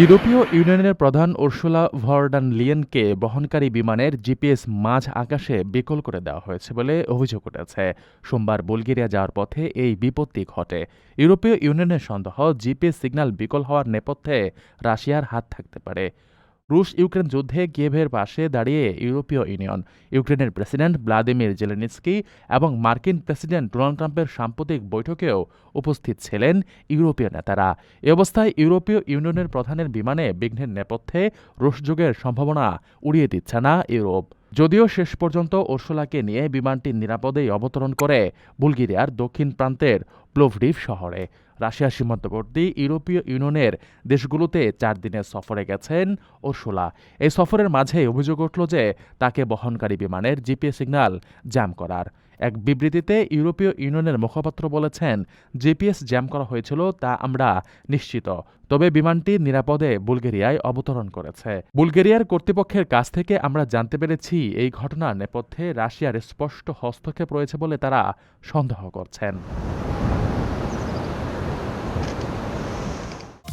ইউরোপীয় ইউনিয়নের প্রধান উর্সুলা ভর্ডান লিয়েনকে বহনকারী বিমানের জিপিএস মাঝ আকাশে বিকল করে দেওয়া হয়েছে বলে অভিযোগ উঠেছে। সোমবার বুলগেরিয়া যাওয়ার পথে এই বিপত্তি ঘটে। ইউরোপীয় ইউনিয়নের সন্দেহ জিপিএস সিগন্যাল বিকল হওয়ার নেপথ্যে রাশিয়ার হাত থাকতে পারে। রুশ ইউক্রেন যুদ্ধে কিয়েভের পাশে দাঁড়িয়ে ইউরোপীয় ইউনিয়ন, ইউক্রেনের প্রেসিডেন্ট ভ্লাদিমির জেলেনিস্কি এবং মার্কিন প্রেসিডেন্ট ডোনাল্ড ট্রাম্পের সাম্প্রতিক বৈঠকেও উপস্থিত ছিলেন ইউরোপীয় নেতারা। এ অবস্থায় ইউরোপীয় ইউনিয়নের প্রধানের বিমানে বিঘ্নের নেপথ্যে রুশ যুগের সম্ভাবনা উড়িয়ে দিচ্ছে না ইউরোপ। যদিও শেষ পর্যন্ত ওরসোলাকে নিয়ে বিমানটি নিরাপদেই অবতরণ করে বুলগেরিয়ার দক্ষিণ প্রান্তের প্লোভডিভ শহরে। রাশিয়া সীমান্তবর্তী ইউরোপীয় ইউনিয়নের দেশগুলোতে চার দিনের সফরে গেছেন ওরসোলা। এই সফরের মাঝে অভিযোগ উঠল যে তাকে বহনকারী বিমানের জিপিএস সিগন্যাল জ্যাম করার। এক বিবৃতিতে ইউরোপীয় ইউনিয়নের মুখপাত্র বলেছেন, জিপিএস জ্যাম করা হয়েছিল তা আমরা নিশ্চিত। তবে বিমানটি নিরাপদে বুলগেরিয়ায় অবতরণ করেছে। বুলগেরিয়ার কর্তৃপক্ষের কাছ থেকে আমরা জানতে পেরেছি, এই ঘটনার নেপথ্যে রাশিয়ার স্পষ্ট হস্তক্ষেপ রয়েছে বলে তারা সন্দেহ করছেন।